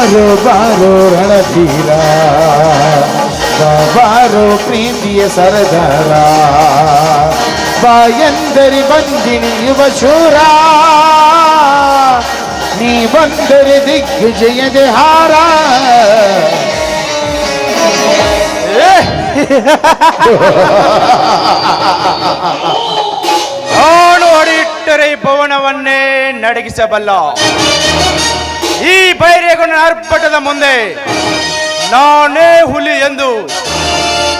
ಬಾರೋ ಬಾರೋ ರಣತೀರ ಬಾರೋ ಪ್ರೀತಿಯ ಸರದಾರ. ಬಾಯಂದರಿ ಬಂದಿನಿ ಯುವ ಶೂರ. ನೀ ಬಂದರೆ ದಿಗ್ವಿಜಯದ ಹಾರ. ನೋಡು ಹೊಡಿಟ್ಟರೆ ಈ ಭವನವನ್ನೇ ನಡಗಿಸಬಲ್ಲ. ಈ ಬೈರೇಗನ ಅರ್ಪಟದ ಮುಂದೆ ನಾನೇ ಹುಲಿ ಎಂದು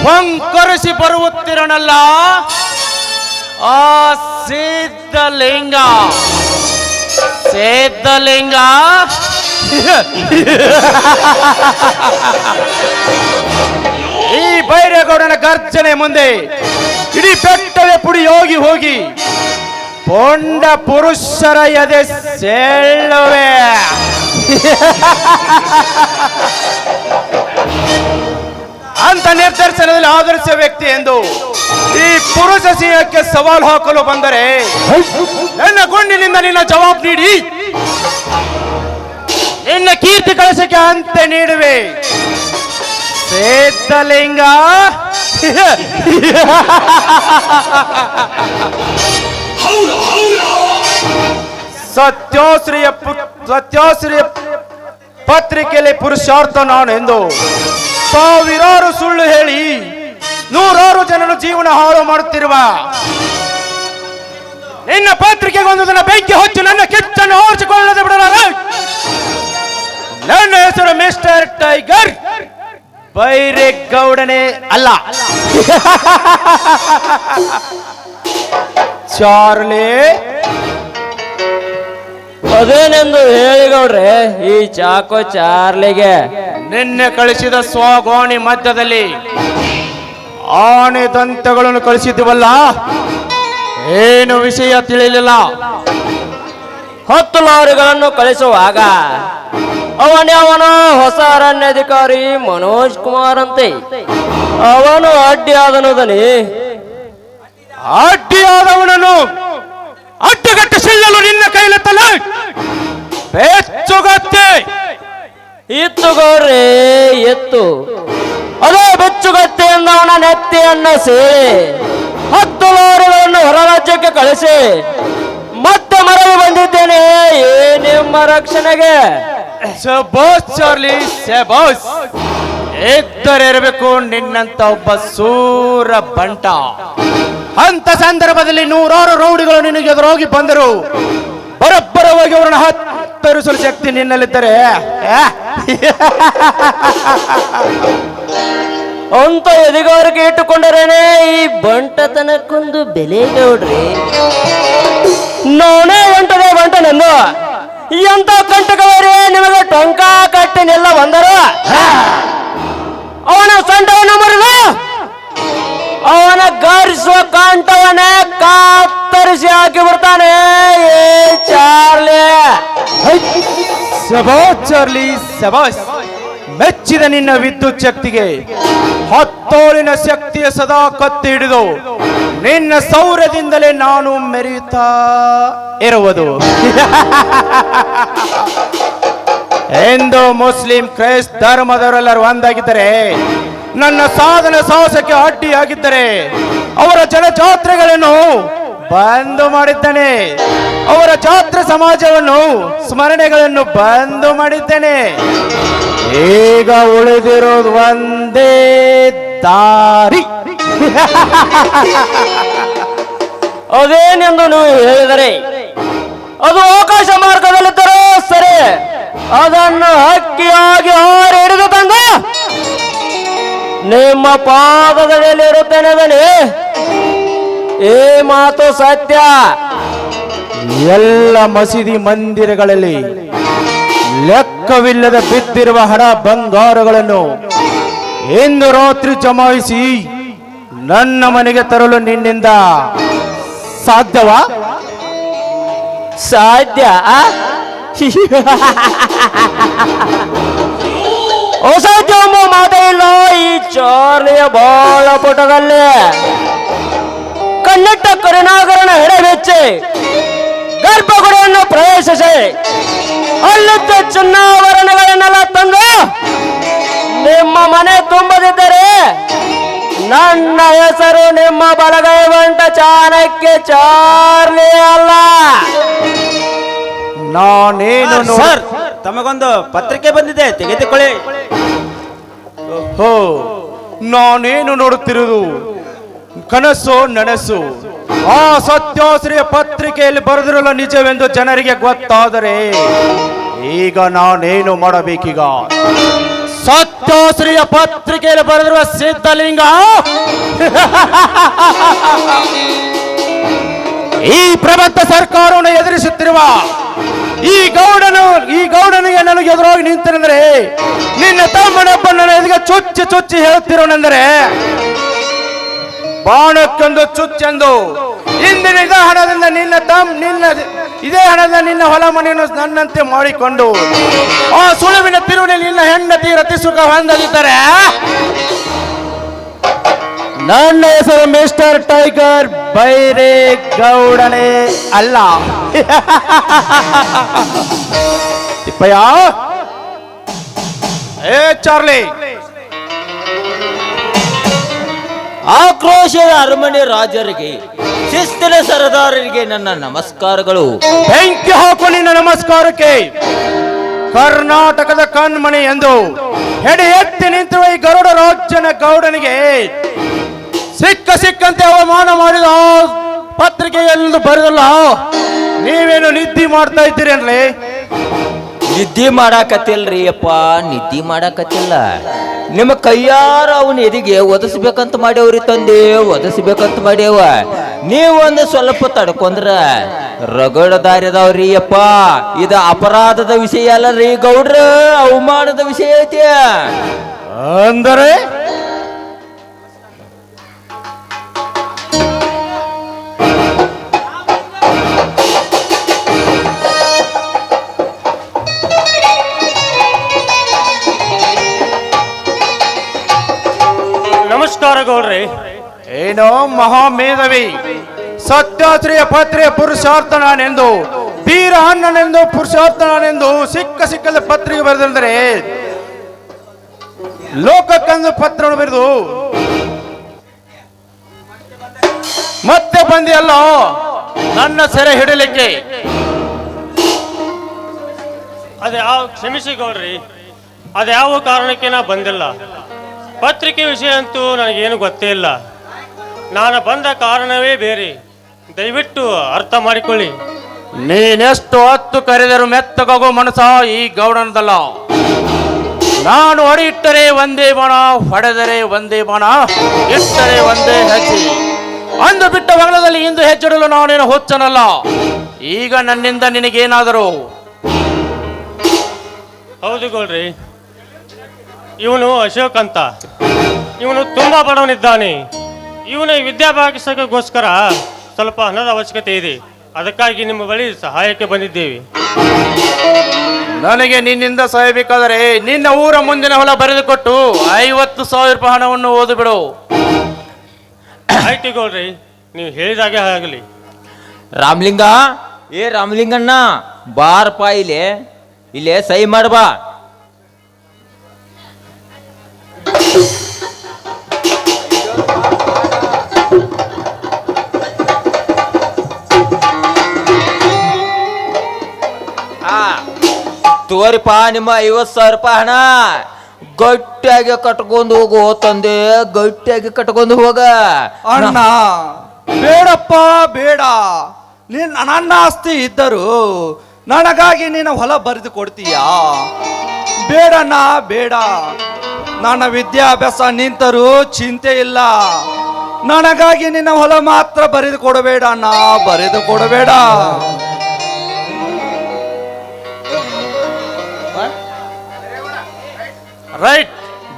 ಹೊಂಕರಿಸಿ ಬರುತ್ತಿರನಲ್ಲ, ಆ ಸಿದ್ಧಲಿಂಗ ಸಿದ್ಧಲಿಂಗ ಈ ಬೈರೇಗೌಡನ ಗರ್ಜನೆ ಮುಂದೆ ಇಡೀ ಬೆಟ್ಟವೇ ಪುಡಿ ಹೋಗಿ ಹೋಗಿ ಪೊಂಡ ಪುರುಷರ ಎದೆ ಸೆಳ್ಳುವೆ. ಅಂತ ನಿರ್ದರ್ಶನದಲ್ಲಿ ಆದರ್ಶ ವ್ಯಕ್ತಿ ಎಂದು ಈ ಪುರುಷ ಸಿಂಹಕ್ಕೆ ಸವಾಲು ಹಾಕಲು ಬಂದರೆ ನನ್ನ ಗುಂಡಿನಿಂದ ನಿನ್ನ ಜವಾಬ್ ನೀಡಿ. ನಿನ್ನ ಕೀರ್ತಿ ಕಳಸಕ್ಕೆ ಅಂತ ನೀಡುವೆ. ಸಿದ್ಧಲಿಂಗ ಸತ್ಯೋಶ್ರೀಯ ಪುತ್ರ ಸತ್ಯೋಶ್ರೀಯ ಪತ್ರಿಕೆಯಲ್ಲಿ ಪುರುಷಾರ್ಥ ಎಂದು ಸಾವಿರಾರು ಸುಳ್ಳು ಹೇಳಿ ನೂರಾರು ಜನರು ಜೀವನ ಹಾಳು ಮಾಡುತ್ತಿರುವ ನಿನ್ನ ಪತ್ರಿಕೆಗೊಂದು ದಿನ ಬೆಂಕಿ ಹೊಚ್ಚು ನನ್ನ ಕಿಚ್ಚನ್ನು ಓಡಿಸಿಕೊಳ್ಳದೆ ಬಿಡಲಾರ. ನನ್ನ ಹೆಸರು ಮಿಸ್ಟರ್ ಟೈಗರ್. ಬೈರೇಗೌಡನೇ ಅಲ್ಲ. ಚಾರ್ಲಿ ಅದೇನೆಂದು ಹೇಳಿ ಗೌಡ್ರೆ ಈ ಚಾಕು ಚಾರ್ಲಿಗೆ. ನಿನ್ನೆ ಕಳಿಸಿದ ಸ್ವಗೋಣಿ ಮಧ್ಯದಲ್ಲಿ ಆನೆ ದಂತಗಳನ್ನು ಕಳಿಸಿದ್ವಲ್ಲ ಏನು ವಿಷಯ ತಿಳಿಲಿಲ್ಲ. ಹತ್ತು ಲಾರಿಗಳನ್ನು ಕಳಿಸುವಾಗ ಅವನವನು ಹೊಸ ಅರಣ್ಯಾಧಿಕಾರಿ ಮನೋಜ್ ಕುಮಾರ್ ಅಂತೆ ಅವನು ಅಡ್ಡಿಯಾದನುದನಿ. ಅಡ್ಡಿಯಾದವನನ್ನು ಅಡ್ಡಗಟ್ಟ ಸಿಳ್ಳಲು ನಿನ್ನ ಇತ್ತು ಎತ್ತು. ಅದೇ ಬೆಚ್ಚುಗತ್ತೆಯಿಂದ ಅವನ ನೆತ್ತಿಯನ್ನು ಸೇರಿ ಹತ್ತು ಲಾರಿಗಳನ್ನು ಹೊರ ರಾಜ್ಯಕ್ಕೆ ಕಳಿಸಿ ಮತ್ತೆ ಮರಳಿ ಬಂದಿದ್ದೇನೆ ಏ ನಿಮ್ಮ ರಕ್ಷಣೆಗೆ. ಸಬೋಸ್ ಚಾರ್ಲಿ ಸಬೋಸ್ ಇರಬೇಕು ನಿನ್ನಂತ ಒಬ್ಬ ಸೂರ ಬಂಟ. ಅಂತ ಸಂದರ್ಭದಲ್ಲಿ ನೂರಾರು ರೌಡಿಗಳು ನಿನಗೆ ಎದುರೋಗಿ ಬಂದರು. ಬರಬ್ಬರವಾಗಿ ಅವರನ್ನು ಹತ್ತರಿಸಲು ಶಕ್ತಿ ನಿನ್ನಲ್ಲಿದ್ದರೆ? ಅಂತ ಎದೆಗಾರಿಕೆ ಇಟ್ಟುಕೊಂಡರೇನೆ ಈ ಬಂಟತನಕ್ಕೊಂದು ಬೆಲೆ ಗೌಡ್ರಿ. ನಾನೇ ಬಂಟದೆ ಬಂಟ ನಂದು ಎಂತ ಕಂಟಕವರೇ ನಿಮಗೆ ಟೊಂಕ ಕಟ್ಟಿನೆಲ್ಲ ಬಂದರು? ಅವನ ಸಂಡವನ್ನು ಮುರಿದು ಅವನ ಗರ್ಸು ಕಾಣ್ತವನ ಕಾತರಿಸಿ ಹಾಕಿ ಬಿಡ್ತಾನೆ. ಏ, ಚಾರ್ಲಿ. ಸಬಾ ಮೆಚ್ಚಿದ ನಿನ್ನ ವಿದ್ಯುತ್ ಶಕ್ತಿಗೆ ಹತ್ತೋಳಿನ ಶಕ್ತಿಯ ಸದಾ ಕತ್ತಿ ಹಿಡಿದು ನಿನ್ನ ಸೌರ್ಯದಿಂದಲೇ ನಾನು ಮೆರೆಯುತ್ತಾ ಇರುವುದು. ಎಂದು ಮುಸ್ಲಿಂ ಕ್ರೈಸ್ತ ಧರ್ಮದವರೆಲ್ಲರೂ ಒಂದಾಗಿದ್ದರೆ ನನ್ನ ಸಾಧನ ಸಾಹಸಕ್ಕೆ ಅಡ್ಡಿಯಾಗಿದ್ದರೆ ಅವರ ಜನಜಾತ್ರೆಗಳನ್ನು ಬಂದು ಮಾಡಿದ್ದೇನೆ. ಅವರ ಜಾತ್ರೆ ಸಮಾಜವನ್ನು, ಸ್ಮರಣೆಗಳನ್ನು ಬಂದು ಮಾಡಿದ್ದೇನೆ. ಈಗ ಉಳಿದಿರೋದು ಒಂದೇ ದಾರಿ. ಅದೇನೆಂದು ನೀವು ಹೇಳಿದರೆ, ಅದು ಆಕಾಶ ಮಾರ್ಗದಲ್ಲಿದ್ದರೂ ಸರಿ. ಅದನ್ನು ಹಕ್ಕಿಯಾಗಿ ಹಾರಿ ಹಿಡಿದು ತಂದು ನಿಮ್ಮ ಪಾದದಲ್ಲಿ ಇರುತ್ತೇನೆ ಈ ಮಾತು ಸತ್ಯ. ಎಲ್ಲ ಮಸೀದಿ ಮಂದಿರಗಳಲ್ಲಿ ಲೆಕ್ಕವಿಲ್ಲದ ಬಿದ್ದಿರುವ ಹಣ ಬಂಗಾರಗಳನ್ನು ಇಂದು ರಾತ್ರಿ ಜಮಾಯಿಸಿ ನನ್ನ ಮನೆಗೆ ತರಲು ನಿನ್ನಿಂದ ಸಾಧ್ಯವಾ? ಸಾಧ್ಯ ಅಸಾಧ್ಯ ಎಂಬ ಮಾತೇ ಇಲ್ಲ ಈ ಚಾರ್ಲಿಯ ಬಾಳ ಪುಟದಲ್ಲಿ ಕಣ್ಣಿಟ್ಟ ಕರುಣಾಕರಣ ಹೆಡೆ ಬೆಚ್ಚಿ ಗರ್ಭಗುಡಿಯನ್ನು ಪ್ರವೇಶಿಸಿ. ಅಲ್ಲಿದ್ದ ಚಿನ್ನಾಭರಣಗಳನ್ನೆಲ್ಲ ತಂದು ನಿಮ್ಮ ಮನೆ ತುಂಬದಿದ್ದರೆ ನನ್ನ ಹೆಸರು ನಿಮ್ಮ ಬಲಗೈ ಬಂಟ ಚಾರಕ್ಕೆ ಚಾರ್ಲಿ ಅಲ್ಲ. ನಾನೇನು ಸರ್ ತಮಗೊಂದು ಪತ್ರಿಕೆ ಬಂದಿದೆ, ತೆಗೆದುಕೊಳ್ಳಿ. ಹೋ ನಾನೇನು ನೋಡುತ್ತಿರುವುದು? ಕನಸು, ನನಸು. ಆ ಸತ್ಯಾಶ್ರಯ ಪತ್ರಿಕೆಯಲ್ಲಿ ಬರೆದಿರಲ್ಲ ನಿಜವೆಂದು ಜನರಿಗೆ ಗೊತ್ತಾದರೆ ಈಗ ನಾನೇನು ಮಾಡಬೇಕೀಗ? ಸತ್ಯಾಶ್ರಯ ಪತ್ರಿಕೆಯಲ್ಲಿ ಬರೆದಿರುವ ಸಿದ್ಧಲಿಂಗ? ಈ ಪ್ರಬಂಧ ಸರ್ಕಾರವನ್ನು ಎದುರಿಸುತ್ತಿರುವ ಈ ಗೌಡನು, ಈ ಗೌಡನಿಗೆ ನನಗೆ ಎದುರಾಗಿ ನಿಂತಿರಂದ್ರೆ, ನಿನ್ನ ತಮ್ಮನೊಬ್ಬ ನನ್ನ ಎದುರಿಗೆ ಚುಚ್ಚಿ ಚುಚ್ಚಿ ಹೇಳುತ್ತಿರೋನೆಂದರೆ, ಬಾಣಕ್ಕೊಂದು ಚುಚ್ಚೆಂದು ಇಂದಿನ ಇದೇ ಹಣದಿಂದ ನಿನ್ನ ತಮ್ಮ ನಿನ್ನ ಇದೇ ಹಣದಿಂದ ನಿನ್ನ ಹೊಲ ಮನೆಯನ್ನು ನನ್ನಂತೆ ಮಾಡಿಕೊಂಡು, ಆ ಸುಳುವಿನ ತಿರುವಿನಲ್ಲಿ ನಿನ್ನ ಹೆಂಡತಿ ರತಿ ಸುಖ ನನ್ನ ಹೆಸರು ಮಿಸ್ಟರ್ ಟೈಗರ್ ಬೈರೇ ಗೌಡನೇ ಅಲ್ಲ. ತಿಪ್ಪಯ್ಯ. ಏ ಚಾರ್ಲಿ. ಆಕ್ರೋಶದ ಅರಮನೆ ರಾಜರಿಗೆ ಶಿಸ್ತಿನ ಸರದಾರರಿಗೆ ನನ್ನ ನಮಸ್ಕಾರಗಳು. ಬೆಂಕಿ ಹಾಕು ನಿನ್ನ ನಮಸ್ಕಾರಕ್ಕೆ. ಕರ್ನಾಟಕದ ಕಣ್ಮಣಿ ಎಂದು ಹೆಡೆ ಎತ್ತಿ ನಿಂತಿರುವ ಈ ಗರುಡ ರಾಜ್ಯನ ಗೌಡನಿಗೆ ಸಿಕ್ಕ ಸಿಕ್ಕಂತೆ ಅವಮಾನ ಮಾಡಿದ? ಪತ್ರಿಕೆಯಲ್ಲೂ ಬರೆದಲ್ಲ? ನೀವೇನು ನಿದ್ದೆ ಮಾಡ್ತಾ ಇದ್ದೀರಿ ಅನ್ರಿ ನಿದ್ದೆ ಮಾಡಾಕತ್ತಿಲ್ರಿ ಅಪ್ಪ ನಿದ್ದಿ ಮಾಡಾಕತ್ತಿಲ್ಲ. ನಿಮ್ಮ ಕೈಯಾರ ಅವನ ಎದಿಗೆ ಒದಸ್ಬೇಕಂತ ಮಾಡ್ಯವ್ರಿ ತಂದೆ ಒದಸ್ಬೇಕಂತ ಮಾಡ್ಯವ. ನೀವೊಂದು ಸ್ವಲ್ಪ ತಡ್ಕೊಂಡ್ರ ರಗಡ ದಾರಿದವ್ರಿ ಅಪ್ಪ. ಇದು ಅಪರಾಧದ ವಿಷಯ ಅಲ್ಲ ರೀ ಗೌಡ್ರ ಅವಮಾನದ ವಿಷಯ ಐತಿ. ಅಂದರೆ? ಗೌಡ್ರಿ ಏನೋ ಮಹಾಮೇಧವಿ. ಸತ್ಯಾಶ್ರಯ ಪತ್ರಿಯ ಪುರುಷಾರ್ಥ ನಾನೆಂದು ವೀರ ಅಣ್ಣನೆಂದು ಪುರುಷಾರ್ಥ ನಾನೆಂದು ಸಿಕ್ಕ ಸಿಕ್ಕದ ಪತ್ರಿಕೆ ಬರೆದಂದರೆ ಲೋಕಕ್ಕಂದು ಪತ್ರವನ್ನು ಬರೆದು ಮತ್ತೆ ಬಂದಿಯಲ್ಲ ನನ್ನ ಸೆರೆ ಹಿಡಲಿಕ್ಕೆ. ಅದ್ಯಾವ ಕ್ಷಮಿಸಿ ಗೌಡ್ರಿ. ಅದ್ಯಾವ ಕಾರಣಕ್ಕೆ ನಾ ಬಂದಿಲ್ಲ? ಪತ್ರಿಕೆ ವಿಷಯ ಅಂತೂ ನನಗೇನು ಗೊತ್ತೇ ಇಲ್ಲ. ನಾನು ಬಂದ ಕಾರಣವೇ ಬೇರೆ. ದಯವಿಟ್ಟು ಅರ್ಥ ಮಾಡಿಕೊಳ್ಳಿ. ನೀನೆಷ್ಟು ಹೊತ್ತು ಕರೆದರು ಮೆತ್ತಗೋ ಮನಸ ಈ ಗೌಡನದಲ್ಲ. ನಾನು ಹೊಡೆಯಿಟ್ಟರೆ ಇಟ್ಟರೆ ಒಂದೇ ಬಾಣ ಹೊಡೆದರೆ ಒಂದೇ ಬಾಣ ಇಟ್ಟರೆ ಒಂದೇ ಹೆಜ್ಜೆ. ಅಂದು ಬಿಟ್ಟ ಬಗಲದಲ್ಲಿ ಇಂದು ಹೆಜ್ಜಿಡಲು ನಾನೇನು ಹೊಚ್ಚನಲ್ಲ. ಈಗ ನನ್ನಿಂದ ನಿನಗೇನಾದರೂ? ಹೌದು ಗೌಡ್ರಿ. ಇವನು ಅಶೋಕ್ ಅಂತ. ಇವನು ತುಂಬಾ ಬಡವನಿದ್ದಾನೆ. ಇವನು ವಿದ್ಯಾಭ್ಯಾಸಕ್ಕೋಸ್ಕರ ಸ್ವಲ್ಪ ಹಣದ ಅವಶ್ಯಕತೆ ಇದೆ. ಅದಕ್ಕಾಗಿ ನಿಮ್ಮ ಬಳಿ ಸಹಾಯಕ್ಕೆ ಬಂದಿದ್ದೇವೆ. ನನಗೆ ನಿನ್ನಿಂದ ಸಹಾಯ ಬೇಕಾದರೆ ನಿನ್ನ ಊರ ಮುಂದಿನ ಹೊಲ ಬರೆದುಕೊಟ್ಟು ಐವತ್ತು ಸಾವಿರ ರೂಪಾಯಿ ಹಣವನ್ನು ಓದು ಬಿಡು ಆಯ್ತು ಗೌಡ್ರಿ ನೀವು ಹೇಳಿದಾಗೆ ಆಗಲಿ. ರಾಮಲಿಂಗ ಏ ರಾಮಲಿಂಗಣ್ಣ ಬಾರಪ್ಪ ಇಲ್ಲಿ ಇಲ್ಲೇ ಸಹಿ ಮಾಡ್ಬಾ ಆ, ತೋರಿಪ್ಪ ನಿಮ್ಮ ಐವತ್ತು ಸಾವಿರ ರೂಪಾಯಿ ಹಣ. ಗಟ್ಟಿಯಾಗಿ ಕಟ್ಕೊಂಡು ಹೋಗು ತಂದೆ ಗಟ್ಟಿಯಾಗಿ ಕಟ್ಕೊಂಡು ಹೋಗ. ಅಣ್ಣ ಬೇಡಪ್ಪ ಬೇಡ. ನೀನ್ ನನ್ನ ಆಸ್ತಿ ಇದ್ದರು ನನಗಾಗಿ ನೀನು ಹೊಲ ಬರೆದು ಕೊಡ್ತೀಯಾ? ಬೇಡಣ್ಣ ಬೇಡ. ನನ್ನ ವಿದ್ಯಾಭ್ಯಾಸ ನಿಂತರೂ ಚಿಂತೆ ಇಲ್ಲ. ನನಗಾಗಿ ನಿನ್ನ ಹೊಲ ಮಾತ್ರ ಬರೆದು ಕೊಡಬೇಡ ಅಣ್ಣ ಬರೆದು ಕೊಡಬೇಡ. ರೈಟ್.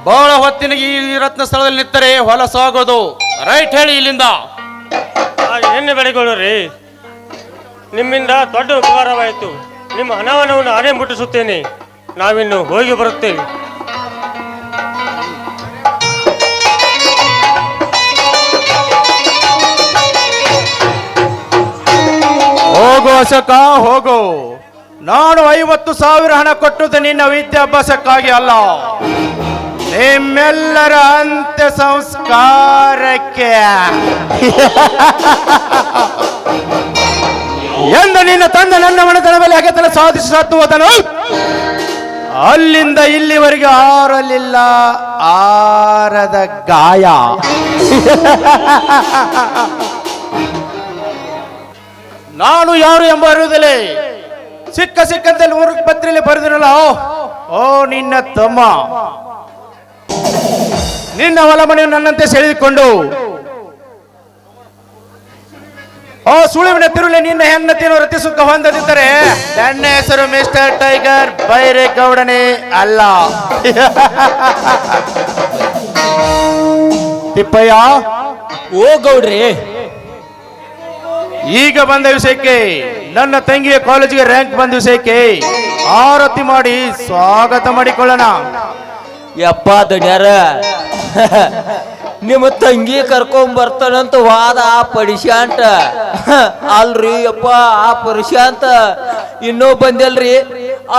ಬಹಳ ಹೊತ್ತಿನ ಈ ರತ್ನ ಸ್ಥಳದಲ್ಲಿ ನಿಂತರೆ ಹೊಲ ಸಾಗೋದು. ರೈಟ್ ಹೇಳಿ ಇಲ್ಲಿಂದ. ಏನು ಎಣ್ಣೆ ಬೆಳೆಗೊಳ್ಳ್ರಿ ನಿಮ್ಮಿಂದ ದೊಡ್ಡ ಉಪಕಾರವಾಯಿತು. ನಿಮ್ಮ ಹಣವನ್ನು ನಾನೇ ಮುಟ್ಟಿಸುತ್ತೇನೆ. ನಾವಿನ್ನು ಹೋಗಿ ಬರುತ್ತೇವೆ. ಹೋಗು ಅಶೋಕ ಹೋಗು. ನಾನು ಐವತ್ತು ಸಾವಿರ ಹಣ ಕೊಟ್ಟದ್ದು ನಿನ್ನ ವಿದ್ಯಾಭ್ಯಾಸಕ್ಕಾಗಿ ಅಲ್ಲ. ನಿಮ್ಮೆಲ್ಲರ ಅಂತ್ಯ ಸಂಸ್ಕಾರಕ್ಕೆ. ಎಂದು ನಿನ್ನ ತಂದೆ ನನ್ನ ಮನೆತನ ಮೇಲೆ ಅಗತ್ಯ ಸಾಧಿಸಿ ಹೋದನು. ಅಲ್ಲಿಂದ ಇಲ್ಲಿವರೆಗೆ ಆರಲಿಲ್ಲ ಆರದ ಗಾಯ. ನಾನು ಯಾರು ಎಂಬ ಅರಿವುದಿಲ್ಲ ಸಿಕ್ಕ ಸಿಕ್ಕಂತಲ್ಲಿ ಊರ ಪತ್ರಿಯಲ್ಲಿ ಬರೆದಿರಲ್ಲ, ಓ ನಿನ್ನ ತಮ್ಮ. ನಿನ್ನ ಮನೆಯು ನನ್ನಂತೆ ಸೆಳೆದುಕೊಂಡು. ಓ, ಸುಳಿವಿನ ತಿರುಳಿ ನಿನ್ನ ಹೆಣ್ಣತಿಯನ್ನು ರತಿ ಸುಖ ಹೊಂದದಿದ್ದರೆ ನನ್ನ ಹೆಸರು ಮಿಸ್ಟರ್ ಟೈಗರ್ ಬೈರೇಗೌಡನೇ ಅಲ್ಲ. ತಿಪ್ಪಯ್ಯ? ಓ ಗೌಡ್ರಿ ಈಗ ಬಂದ ವಿಷಯಕ್ಕೆ ನನ್ನ ತಂಗಿಯ ಕಾಲೇಜಿಗೆ ರ್ಯಾಂಕ್ ಬಂದ ವಿಷಯಕ್ಕೆ ಆರತಿ ಮಾಡಿ ಸ್ವಾಗತ ಮಾಡಿಕೊಳ್ಳೋಣ. ಯಪ್ಪ ದಣ್ಯಾರ ನಿಮ್ಮ ತಂಗಿ ಕರ್ಕೊಂಡ್ ಬರ್ತಾನಂತ ವಾದ ಆ ಪರಿಶಾಂತ ಅಲ್ರಿ ಯಪ್ಪ ಆ ಪರಿಶಾಂತ ಇನ್ನೂ ಬಂದಲ್ರಿ.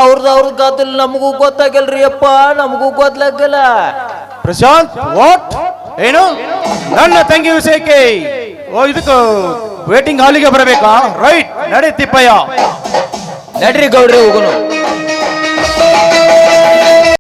ಅವ್ರದ್ದು ಅವ್ರದ್ದು ಗದ್ದಲ್ ನಮಗೂ ಗೊತ್ತಾಗಲ್ರಿ ಯಪ್ಪ ನಮಗೂ ಗೊತ್ತಾಗಿಲ್ಲ ಪ್ರಶಾಂತ್ ವಾಟ್ ಏನು? ನನ್ನ ತಂಗಿ ವಿಷಯಕ್ಕೆ ಓ ಇದಕ್ಕೆ ವೇಟಿಂಗ್ ಹಾಲಿಗೆ ಬರಬೇಕಾ? ರೈಟ್ ನಡೀತಿಪ್ಪಯ್ಯ ನಡ್ರಿ ಗೌಡ್ರಿ ಹೋಗುನು